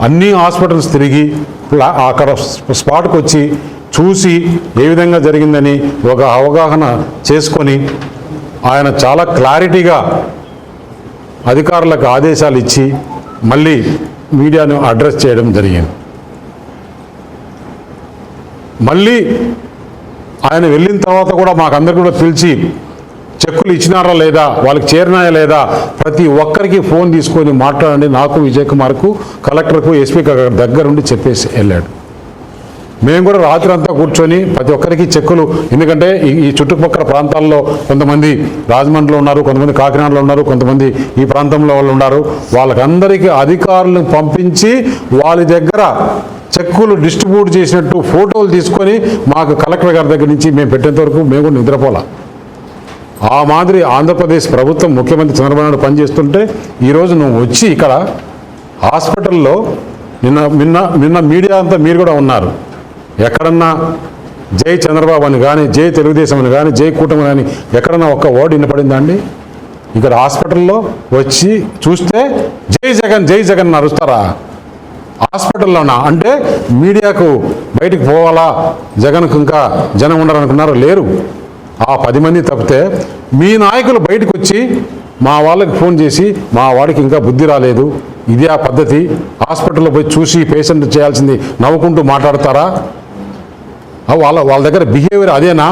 అన్ని హాస్పిటల్స్ తిరిగి ప్లా- అక్కడ స్పాట్కి వచ్చి చూసి ఏ విధంగా జరిగిందని ఒక అవగాహన చేసుకొని ఆయన చాలా క్లారిటీగా అధికారులకు ఆదేశాలు ఇచ్చి మళ్ళీ మీడియాను అడ్రస్ చేయడం జరిగింది. మళ్ళీ ఆయన వెళ్ళిన తర్వాత కూడా మాకందరికి కూడా పిలిచి చెక్కులు ఇచ్చినారా లేదా? వాళ్ళకి చేరినాయా లేదా? ప్రతి ఒక్కరికి ఫోన్ తీసుకొని మాట్లాడండి. నాకు విజయ్ కుమార్కు కలెక్టర్కు ఎస్పీ దగ్గరుండి చెప్పేసి వెళ్ళాడు. మేము కూడా రాత్రి అంతా కూర్చొని ప్రతి ఒక్కరికి చెక్కులు. ఎందుకంటే ఈ చుట్టుపక్కల ప్రాంతాల్లో కొంతమంది రాజమండ్రిలో ఉన్నారు కొంతమంది కాకినాడలో ఉన్నారు కొంతమంది ఈ ప్రాంతంలో వాళ్ళు ఉన్నారు. వాళ్ళకందరికీ అధికారులను పంపించి వాళ్ళ దగ్గర చెక్కులు డిస్ట్రిబ్యూట్ చేసినట్టు ఫోటోలు తీసుకొని మాకు కలెక్టర్ గారి దగ్గర నుంచి మేము పెట్టేంత వరకు మేము కూడా నిద్రపోలా. ఆ మాదిరి ఆంధ్రప్రదేశ్ ప్రభుత్వం ముఖ్యమంత్రి చంద్రబాబు నాయుడు పనిచేస్తుంటే ఈరోజు నువ్వు వచ్చి ఇక్కడ హాస్పిటల్లో నిన్న నిన్న నిన్న మీడియా అంతా మీరు కూడా ఉన్నారు. ఎక్కడన్నా జై చంద్రబాబు అని కానీ జై తెలుగుదేశం అని కానీ జై కూటమి కానీ ఎక్కడన్నా ఒక్క ఓడి వినపడిందా ఇక్కడ హాస్పిటల్లో వచ్చి చూస్తే జై జగన్ జై జగన్ అరుస్తారా? హాస్పిటల్లోనా? అంటే మీడియాకు బయటికి పోవాలా? జగన్కు ఇంకా జనం ఉండాలనుకున్నారు లేరు. ఆ పది మంది తప్పితే మీ నాయకులు బయటకు వచ్చి మా వాళ్ళకి ఫోన్ చేసి మా వాడికి ఇంకా బుద్ధి రాలేదు. ఇదే ఆ పద్ధతి. హాస్పిటల్లో పోయి చూసి పేషెంట్ చేయాల్సింది నవ్వుకుంటూ మాట్లాడతారా? వాళ్ళ వాళ్ళ దగ్గర బిహేవియర్ అదేనా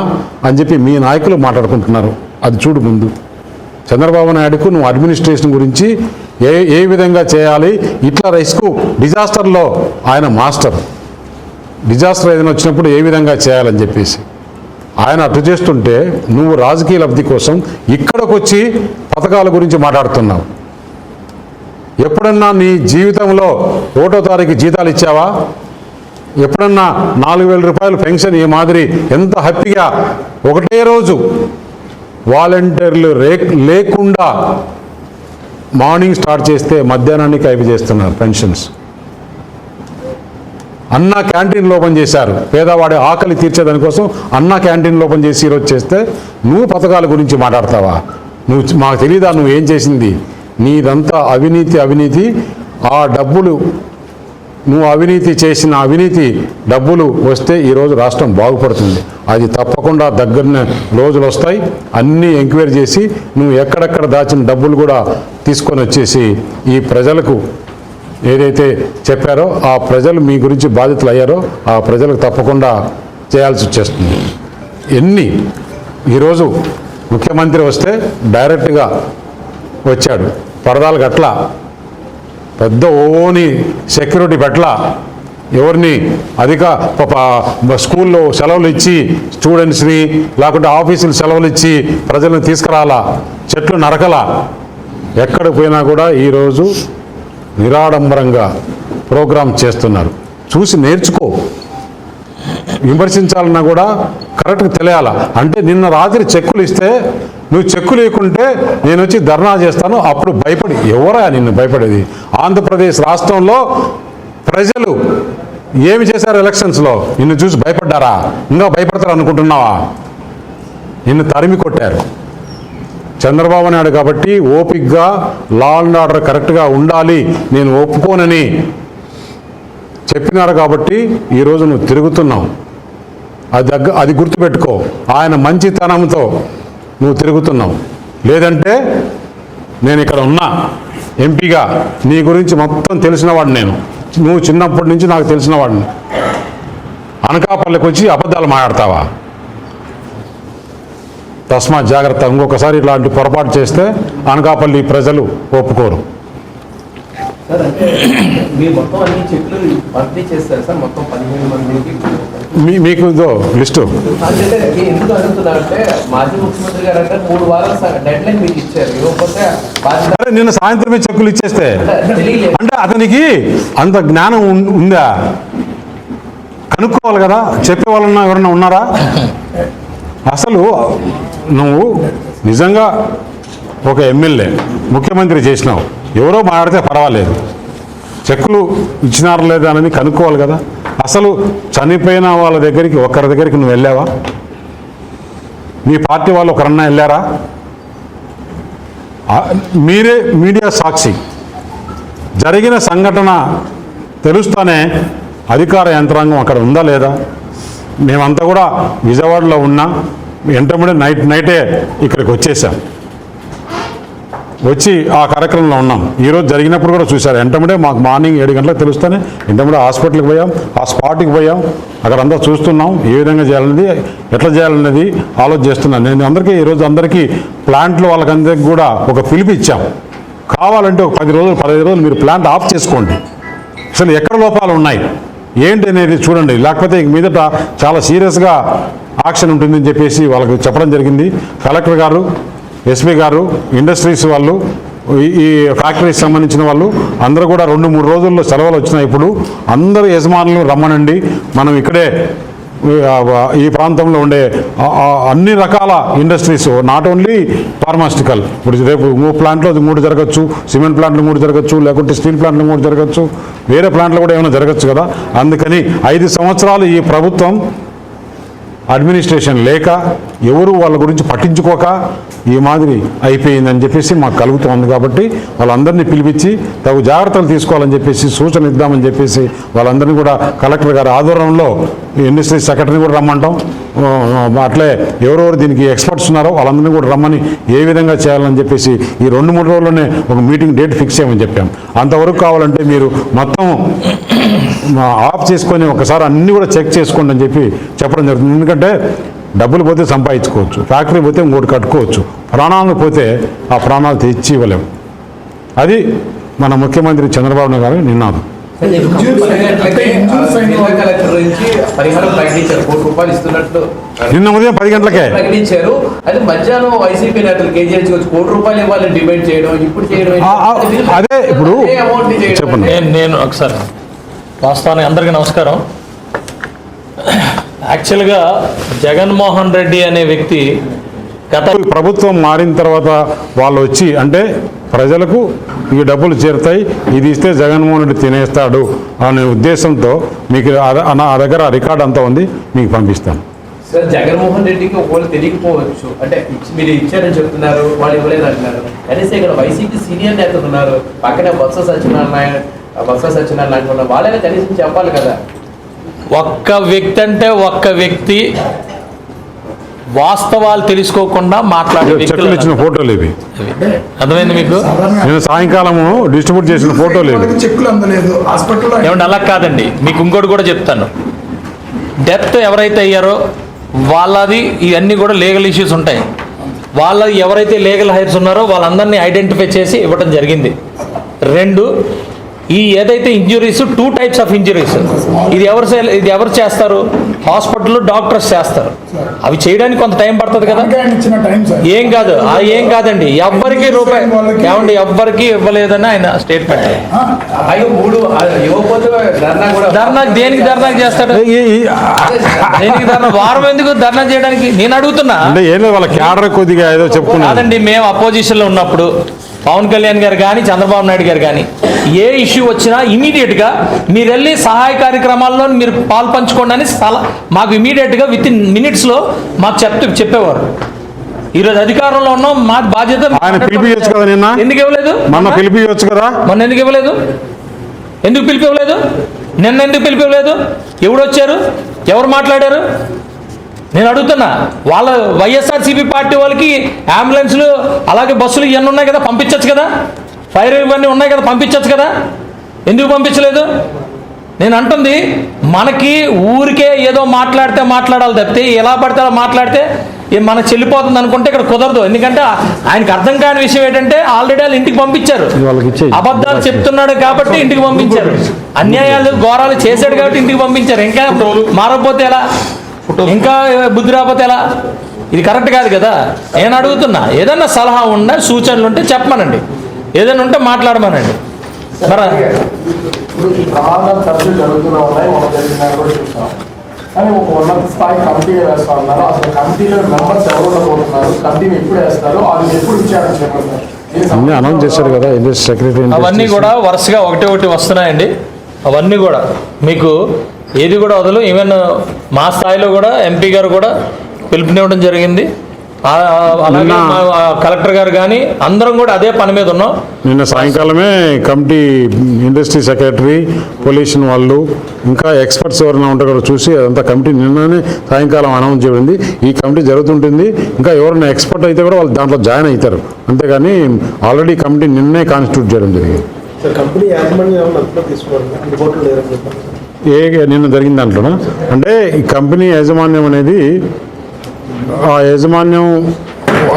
అని చెప్పి మీ నాయకులు మాట్లాడుకుంటున్నారు. అది చూడు ముందు. చంద్రబాబు నాయుడుకు నువ్వు అడ్మినిస్ట్రేషన్ గురించి ఏ ఏ విధంగా చేయాలి? ఇట్లా రిస్క్ డిజాస్టర్లో ఆయన మాస్టర్. డిజాస్టర్ ఏదైనా వచ్చినప్పుడు ఏ విధంగా చేయాలని చెప్పేసి. ఆయన అటు చేస్తుంటే నువ్వు రాజకీయ లబ్ధి కోసం ఇక్కడికి వచ్చి పథకాల గురించి మాట్లాడుతున్నావు. ఎప్పుడన్నా నీ జీవితంలో ఒకటో తారీఖు జీతాలు ఇచ్చావా? ఎప్పుడన్నా నాలుగు వేల రూపాయలు పెన్షన్ ఈ మాదిరి ఎంత హ్యాపీగా ఒకటే రోజు వాలంటీర్లు రే లేకుండా మార్నింగ్ స్టార్ట్ చేస్తే మధ్యాహ్నానికి అయిపో చేస్తున్నారు పెన్షన్స్. అన్న క్యాంటీన్లు ఓపెన్ చేశారు. పేదవాడి ఆకలి తీర్చేదాని కోసం అన్న క్యాంటీన్లు ఓపెన్ చేసి ఈరోజు చేస్తే నువ్వు పథకాల గురించి మాట్లాడతావా? నువ్వు మాకు తెలియదా నువ్వు ఏం చేసింది? నీదంతా అవినీతి అవినీతి. ఆ డబ్బులు నువ్వు అవినీతి చేసిన అవినీతి డబ్బులు వస్తే ఈరోజు రాష్ట్రం బాగుపడుతుంది. అది తప్పకుండా దగ్గరనే రోజులు వస్తాయి. అన్నీ ఎంక్వైరీ చేసి నువ్వు ఎక్కడెక్కడ దాచిన డబ్బులు కూడా తీసుకొని వచ్చేసి ఈ ప్రజలకు ఏదైతే చెప్పారో ఆ ప్రజలు మీ గురించి బాధితులు అయ్యారో ఆ ప్రజలకు తప్పకుండా చేయాల్సి వచ్చేస్తుంది. ఎన్ని? ఈరోజు ముఖ్యమంత్రి వస్తే డైరెక్ట్గా వచ్చాడు. పరదాలు గట్ల పెద్ద ఓని సెక్యూరిటీ పట్ల ఎవరిని అధిక స్కూల్లో సెలవులు ఇచ్చి స్టూడెంట్స్ని లేకుంటే ఆఫీసులు సెలవులు ఇచ్చి ప్రజలను తీసుకురాలా? చెట్లు నరకలా? ఎక్కడ పోయినా కూడా ఈరోజు నిరాడంబరంగా ప్రోగ్రాం చేస్తున్నారు. చూసి నేర్చుకో. విమర్శించాలన్నా కూడా కరెక్ట్గా తెలియాల? అంటే నిన్న రాత్రి చెక్కులు ఇస్తే నువ్వు చెక్కులు ఇవ్వకుంటే నేను వచ్చి ధర్నా చేస్తాను అప్పుడు భయపడి. ఎవరా నిన్ను భయపడేది? ఆంధ్రప్రదేశ్ రాష్ట్రంలో ప్రజలు ఏమి చేశారు ఎలక్షన్స్లో? నిన్ను చూసి భయపడ్డారా? ఇంకా భయపడతారు అనుకుంటున్నావా నిన్ను తరిమి కొట్టారు. చంద్రబాబు నాయుడు కాబట్టి ఓపిక్గా లా అండ్ ఆర్డర్ కరెక్ట్గా ఉండాలి. నేను ఒప్పుకోనని చెప్పినారు కాబట్టి ఈరోజు నువ్వు తిరుగుతున్నావు. అది దగ్గ అది గుర్తుపెట్టుకో. ఆయన మంచితనంతో నువ్వు తిరుగుతున్నావు. లేదంటే నేను ఇక్కడ ఉన్నా. ఎంపీగా నీ గురించి మొత్తం తెలిసినవాడు నేను. నువ్వు చిన్నప్పటి నుంచి నాకు తెలిసినవాడిని అనకాపల్లికి వచ్చి అబద్ధాలు మాట్లాడతావా? తస్మాత్ జాగ్రత్త. ఇంకొకసారి ఇలాంటి పొరపాటు చేస్తే అనకాపల్లి ప్రజలు ఒప్పుకోరు. మీకు ఇదో లిస్టు. నిన్న సాయంత్రమే చెక్కులు ఇచ్చేస్తే. అంటే అతనికి అంత జ్ఞానం ఉందా? కనుక్కోవాలి కదా. చెప్పే వాళ్ళన్నా ఎవరన్నా ఉన్నారా? అసలు నువ్వు నిజంగా ఒక ఎమ్మెల్యే ముఖ్యమంత్రి చేసినావు. ఎవరో మాట్లాడితే పర్వాలేదు. చెక్కులు ఇచ్చినారు లేదా అనేది కనుక్కోవాలి కదా. అసలు చనిపోయిన వాళ్ళ దగ్గరికి ఒక్కరి దగ్గరికి నువ్వు వెళ్ళావా? మీ పార్టీ వాళ్ళు ఒకరన్నా వెళ్ళారా? మీరే మీడియా సాక్షి. జరిగిన సంఘటన తెలుస్తానే అధికార యంత్రాంగం అక్కడ ఉందా లేదా? మేమంతా కూడా విజయవాడలో ఉన్నా వెంటబడి నైట్ నైటే ఇక్కడికి వచ్చేసాం. వచ్చి ఆ కార్యక్రమంలో ఉన్నాం. ఈరోజు జరిగినప్పుడు కూడా చూశారు. వెంటబడే మాకు మార్నింగ్ ఏడు గంటలకు తెలుస్తేనే వెంటముడే హాస్పిటల్కి పోయాం ఆ స్పాట్కి పోయాం. అక్కడ అంతా చూస్తున్నాం ఏ విధంగా చేయాలనేది ఎట్లా చేయాలనేది ఆలోచన చేస్తున్నాను. నేను అందరికీ ఈరోజు అందరికీ ప్లాంట్లు వాళ్ళకందరికీ కూడా ఒక పిలుపు ఇచ్చాం. కావాలంటే ఒక పది రోజులు పదహైదు రోజులు మీరు ప్లాంట్ ఆఫ్ చేసుకోండి. అసలు ఎక్కడ లోపాలు ఉన్నాయి? ఏంటి అనేది చూడండి. లేకపోతే ఇక మీదట చాలా సీరియస్గా యాక్షన్ ఉంటుందని చెప్పేసి వాళ్ళకి చెప్పడం జరిగింది. కలెక్టర్ గారు ఎస్పీ గారు ఇండస్ట్రీస్ వాళ్ళు ఈ- ఫ్యాక్టరీకి సంబంధించిన వాళ్ళు అందరూ కూడా రెండు మూడు రోజుల్లో సెలవులు వచ్చినాయి. ఇప్పుడు అందరూ యజమానులు రమ్మనండి. మనం ఇక్కడే ఈ ప్రాంతంలో ఉండే అన్ని రకాల ఇండస్ట్రీస్ నాట్ ఓన్లీ ఫార్మాస్టికల్. ఇప్పుడు రేపు మూడు ప్లాంట్లో మూడు జరగచ్చు సిమెంట్ ప్లాంట్లు మూడు జరగచ్చు లేకుంటే స్టీల్ ప్లాంట్లు మూడు జరగచ్చు వేరే ప్లాంట్లు కూడా ఏమైనా జరగచ్చు కదా? అందుకని ఐదు సంవత్సరాలు ఈ ప్రభుత్వం అడ్మినిస్ట్రేషన్ లేక ఎవరు వాళ్ళ గురించి పట్టించుకోక ఈ మాదిరి అయిపోయిందని చెప్పేసి మాకు కలుగుతోంది కాబట్టి వాళ్ళందరినీ పిలిపించి తగు జాగ్రత్తలు తీసుకోవాలని చెప్పేసి సూచన ఇద్దామని చెప్పేసి వాళ్ళందరినీ కూడా కలెక్టర్ గారి ఆధ్వర్యంలో ఇండస్ట్రీ సెక్రటరీని కూడా రమ్మంటాం. అట్లే ఎవరెవరు దీనికి ఎక్స్పర్ట్స్ ఉన్నారో వాళ్ళందరినీ కూడా రమ్మని ఏ విధంగా చేయాలని చెప్పేసి ఈ రెండు మూడు రోజుల్లోనే ఒక మీటింగ్ డేట్ ఫిక్స్ చేయమని చెప్పాం. అంతవరకు కావాలంటే మీరు మొత్తం ఆఫ్ చేసుకొని ఒకసారి అన్నీ కూడా చెక్ చేసుకోండి అని చెప్పి చెప్పడం జరుగుతుంది. ఎందుకంటే డబ్బులు పోతే సంపాదించుకోవచ్చు ఫ్యాక్టరీ పోతే ఇంకోటి కట్టుకోవచ్చు ప్రాణాలు పోతే ఆ ప్రాణాలు తెచ్చి ఇవ్వలేము. అది మన ముఖ్యమంత్రి చంద్రబాబు నాయుడు గారి నినాదం. పది గంటలకే జిల్లా కలెక్టర్ నుంచి పరిహారం ప్రకటించారు కోటి రూపాయలు ఇస్తున్నట్లు. నిన్న ఉదయం పది గంటలకే. ప్రకటించారు. అది మధ్యాహ్నం వైసీపీ నేతలు కేజీహెచ్ వచ్చి కోటి రూపాయలు ఇవ్వాలని డిమాండ్ చేయడం ఇప్పుడు చేయడం అదే చెప్పండి. నేను ఒకసారి వాస్తవానికి అందరికీ నమస్కారం. యాక్చువల్గా జగన్మోహన్ రెడ్డి అనే వ్యక్తి గత ప్రభుత్వం మారిన తర్వాత వాళ్ళు వచ్చి అంటే ప్రజలకు ఈ డబ్బులు చేరుతాయి ఇది ఇస్తే జగన్మోహన్ రెడ్డి తినేస్తాడు అనే ఉద్దేశంతో మీకు నా దగ్గర రికార్డ్ అంతా ఉంది మీకు పంపిస్తాను. సార్ జగన్మోహన్ రెడ్డికి ఒకవేళ తెలియకపోవచ్చు అంటే మీరు ఇచ్చారని చెప్తున్నారు వాళ్ళు ఇవ్వలేదు అంటున్నారు. కనీసం ఇక్కడ వైసీపీ సీనియర్ నేతలు ఉన్నారు పక్కనే బొత్స సత్యనారాయణ బొత్స సత్యనారాయణ లాంటి వాళ్ళు వాళ్ళైనా కనీసం చెప్పాలి కదా. ఒక్క వ్యక్తి అంటే ఒక్క వ్యక్తి వాస్తవాలు తెలుసుకోకుండా మాట్లాడే చెక్కులు ఇచ్చిన వ్యక్తులు ఫోటోలు ఇవి. అర్థమైంది మీకు? నేను సాయంకాలము డిస్ట్రిబ్యూట్ చేసిన ఫోటోలు ఇవి. ఏమంటే అలా కాదండి. మీకు ఇంకోటి కూడా చెప్తాను. డెత్ ఎవరైతే అయ్యారో వాళ్ళది ఇవన్నీ కూడా లీగల్ ఇష్యూస్ ఉంటాయి. వాళ్ళ ఎవరైతే లీగల్ హైర్స్ ఉన్నారో వాళ్ళందరినీ ఐడెంటిఫై చేసి ఇవ్వడం జరిగింది. రెండు ఈ ఏదైతే injuries two types of injuries ఇది ఎవరు ఇది ఎవరు చేస్తారు? హాస్పిటల్లో డాక్టర్స్ చేస్తారు. అవి చేయడానికి కొంత టైం పడుతుంది కదా? ఏం కాదు ఆ ఏం కాదండి. ఎవ్వరికి రూపాయి ఏమండి ఎవ్వరికి ఇవ్వలేదని ఆయన స్టేట్మెంట్ ధర్నా దేనికి ధర్నా చేస్తాడు? దేనికి ధర్నా? వారం ఎందుకు ధర్నా చేయడానికి? నేను అడుగుతున్నా. అంటే ఏం లేదు వాళ్ళ క్యాడర్ కొద్దిగా ఏదో చెప్పుకున్నారు కాదండి మేము అపోజిషన్లో ఉన్నప్పుడు పవన్ కళ్యాణ్ గారు కానీ చంద్రబాబు నాయుడు గారు కానీ ఏ ఇష్యూ వచ్చినా ఇమీడియట్గా మీరు వెళ్ళి సహాయ కార్యక్రమాల్లో మీరు పాలు పంచుకోండి అని మాకు ఇమీడియట్గా విత్ ఇన్ మినిట్స్లో మాకు చెప్తే చెప్పేవారు. ఈరోజు అధికారంలో ఉన్నాం మా బాధ్యత? ఎందుకు ఇవ్వలేదు? మొన్న పిలిపియొచ్చు కదా? మొన్న ఎందుకు ఇవ్వలేదు? ఎందుకు పిలిపివ్వలేదు నిన్న ఎందుకు పిలిపివ్వలేదు ఎవడు వచ్చారు? ఎవరు మాట్లాడారు? నేను అడుగుతున్నా వాళ్ళ వైఎస్ఆర్సీపీ పార్టీ వాళ్ళకి అంబులెన్స్లు అలాగే బస్సులు ఇవన్నీ ఉన్నాయి కదా పంపించవచ్చు కదా? ఫైర్ ఇవన్నీ ఉన్నాయి కదా పంపించవచ్చు కదా? ఎందుకు పంపించలేదు? నేను అంటుంది మనకి ఊరికే ఏదో మాట్లాడితే మాట్లాడాలి తప్పితే ఎలా పడితే అలా మాట్లాడితే ఏ మనకు చెల్లిపోతుంది అనుకుంటే ఇక్కడ కుదరదు. ఎందుకంటే ఆయనకు అర్థం కాని విషయం ఏంటంటే ఆల్రెడీ వాళ్ళు ఇంటికి పంపించారు. అబద్ధాలు చెప్తున్నాడు కాబట్టి ఇంటికి పంపించారు. అన్యాయాలు ఘోరాలు చేశాడు కాబట్టి ఇంటికి పంపించారు. ఇంకా మారకపోతే ఎలా? ఇంకా బుద్ధి రాకపోతే ఎలా? ఇది కరెక్ట్ కాదు కదా? నేను అడుగుతున్నా ఏదన్నా సలహా ఉన్నా సూచనలు ఉంటే చెప్పమనండి. ఏదైనా ఉంటే మాట్లాడమనండి. మరి ఇప్పుడు ఈ ప్రమాదాలు తరచూ జరుగుతూనే ఉన్నాయి మనం జరిగినా కూడా చూసాం కానీ ఒక ఉన్నత స్థాయి కమిటీ వేస్తా ఉన్నారు అసలు కమిటీలో మెంబర్స్ ఎవరు ఉండబోతున్నారు కమిటీని ఎప్పుడు వేస్తారు అది ఎప్పుడు విచారణ చేపడతారు దీనికి అన్నీ అనౌన్స్ చేశారు కదా ఇండస్ట్రీ సెక్రటరీ అవన్నీ కూడా వరుసగా ఒకటి ఒకటి వస్తున్నాయండి. అవన్నీ కూడా మీకు ఏది కూడా వదలు ఈవెన్ మా స్థాయిలో కూడా ఎంపీ గారు కూడా పిలుపునివ్వడం జరిగింది. అలాగే కలెక్టర్ గారు కానీ అందరం కూడా అదే పని మీద ఉన్నాం. నిన్న సాయంకాలమే కమిటీ ఇండస్ట్రీ సెక్రటరీ పొల్యూషన్ వాళ్ళు ఇంకా ఎక్స్పర్ట్స్ ఎవరైనా ఉంటారో కూడా చూసి అదంతా కమిటీ నిన్ననే సాయంకాలం అనౌన్స్ చేయబడింది ఈ కమిటీ జరుగుతుంటుంది. ఇంకా ఎవరైనా ఎక్స్పర్ట్ అయితే కూడా వాళ్ళు దాంట్లో జాయిన్ అవుతారు. అంతేగాని ఆల్రెడీ కమిటీ నిన్నే కాన్స్టిట్యూట్ చేయడం జరిగింది. కంపెనీ యాజమాన్యం ఏ నిన్న జరిగిన దాంట్లోనా? అంటే ఈ కంపెనీ యాజమాన్యం అనేది ఆ యాజమాన్యం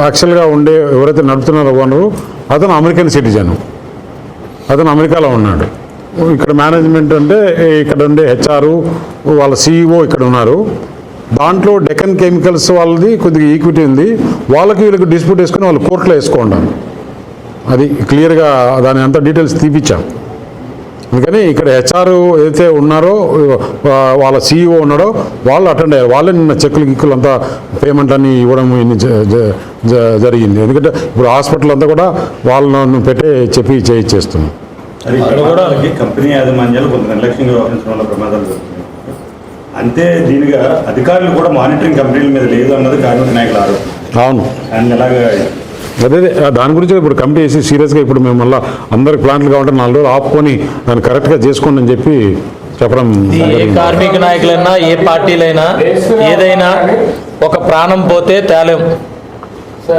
యాక్చువల్గా ఉండే ఎవరైతే నడుపుతున్నారో ఓనరు అతను అమెరికన్ సిటిజన్. అతను అమెరికాలో ఉన్నాడు. ఇక్కడ మేనేజ్మెంట్ అంటే ఇక్కడ ఉండే హెచ్ఆర్ వాళ్ళ సీఈఓ ఇక్కడ ఉన్నారు. దాంట్లో డెక్కన్ కెమికల్స్ వాళ్ళది కొద్దిగా ఈక్విటీ ఉంది. వాళ్ళకి వీళ్ళకి డిస్ప్యూట్ వేసుకొని వాళ్ళు కోర్టులో వేసుకోండి అది క్లియర్గా దాని అంత డీటెయిల్స్ తీపిచ్చాం. అందుకని ఇక్కడ హెచ్ఆర్ ఏదైతే ఉన్నారో వాళ్ళ సీఈఓ ఉన్నాడో వాళ్ళు అటెండ్ అయ్యారు. వాళ్ళే నిన్న చెక్కులు గిక్కులు అంతా పేమెంట్ అన్ని ఇవ్వడం జరిగింది. ఎందుకంటే ఇప్పుడు హాస్పిటల్ అంతా కూడా వాళ్ళను పెట్టే చెప్పి చేయిచ్చేస్తున్నాం అది ఇక్కడ కూడా కంపెనీ యాజమాన్యాలు కొంత నిర్లక్ష్యంగా వ్యవహరించడం వల్ల ప్రమాదాలు జరుగుతున్నాయి. అంతే దీనిగా అధికారులు కూడా మానిటరింగ్ కంపెనీల మీద లేదు అన్నది కార్మిక నాయకుల ఆరోపణ. అవును. దాన్ని ఎలాగా అదే దాని గురించి ఇప్పుడు కమిటీ వేసి సీరియస్గా ఇప్పుడు మేము మళ్ళీ అందరికి ప్లాంట్లు కావాలంటే నాలుగు రోజులు ఆపుకొని దాన్ని కరెక్ట్గా చేసుకోండి అని చెప్పి చెప్పడం ఏ. కార్మిక నాయకులైనా ఏ పార్టీలైనా ఏదైనా ఒక ప్రాణం పోతే తేలేం.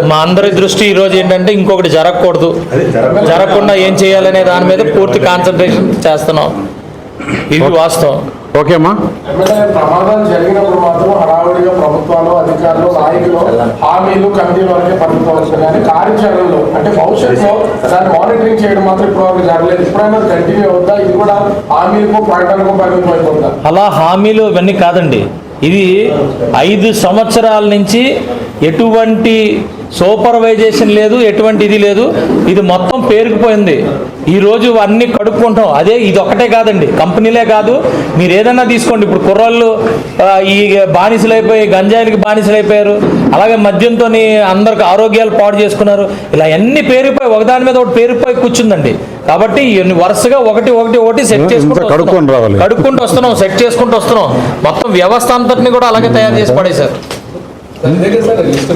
మా అందరి దృష్టి ఈ రోజు ఏంటంటే ఇంకొకటి జరగకూడదు. జరగకుండా ఏం చేయాలనే దాని మీద పూర్తి కాన్సన్ట్రేషన్ చేస్తున్నాం. ఇది వాస్తవం. ఓకే అమ్మా. ఎమ్మెల్యే ప్రమాదాలు జరిగినప్పుడు మాత్రం హడావుడిగా ప్రభుత్వాలు అధికారులు నాయకులు హామీలు కమిటీల వరకే పరిమితం అవుతుంది కానీ కార్యాచరణలో అంటే భవిష్యత్తులో దాన్ని మానిటరింగ్ చేయడం మాత్రం ఇప్పటివరకు జరగలేదు. ఇప్పుడైనా కంటిన్యూ అవుతా ఇది కూడా హామీలకు ప్రకటనకు పరిమితం అయిపోతుందా అలా హామీలు ఇవన్నీ కాదండి. ఇది ఐదు సంవత్సరాల నుంచి ఎటువంటి సూపర్వైజేషన్ లేదు ఎటువంటి ఇది లేదు. ఇది మొత్తం పేరుకుపోయింది. ఈ రోజు అన్ని కడుక్కుంటాం. అదే ఇది ఒకటే కాదండి. కంపెనీలే కాదు. మీరు ఏదైనా తీసుకోండి. ఇప్పుడు కుర్రాళ్ళు ఈ బానిసలైపోయి గంజాయిలకి బానిసలైపోయారు. అలాగే మద్యంతో అందరికి ఆరోగ్యాలు పాడు చేసుకున్నారు. ఇలా అన్ని పేరుపోయి ఒకదాని మీద ఒకటి పేరుపోయి కూర్చుందండి. కాబట్టి వరుసగా ఒకటి ఒకటి ఒకటి సెట్ చేసుకుంటూ. కడుక్కుంటూ వస్తున్నాం సెట్ చేసుకుంటూ వస్తున్నాం. మొత్తం వ్యవస్థ అంతటిని కూడా అలాగే తయారు చేసి పడేశారు. ಲಿಸ್ಟ್